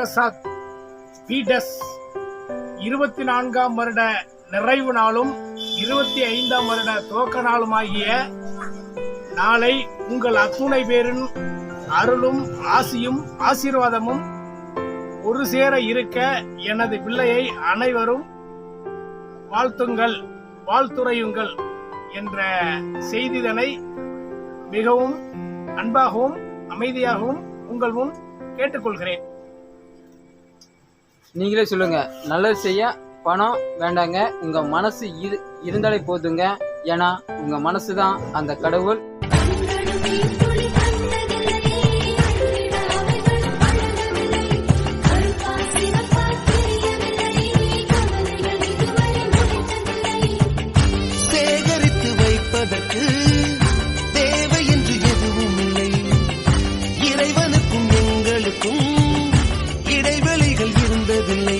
பிரசாத் பீடஸ் இருபத்தி நான்காம் வருட நிறைவு நாளும் இருபத்தி ஐந்தாம் வருட துவக்க நாளுமாகிய நாளை உங்கள் அத்துணை பேரின் அருளும் ஆசியும் ஆசீர்வாதமும் ஒரு சேர இருக்க எனது பிள்ளையை அனைவரும் வாழ்த்துங்கள் வாழ்த்துரையுங்கள் என்ற செய்திதனை மிகவும் அன்பாகவும் அமைதியாகவும் உங்கள் முன் கேட்டுக்கொள்கிறேன். நீங்களே சொல்லுங்கள் நல்லது செய்ய பணம் வேண்டாங்க. உங்கள் மனசு இரு இருந்தாலே போதுங்க. ஏன்னா உங்கள் மனசு தான் அந்த கடவுள். heavenly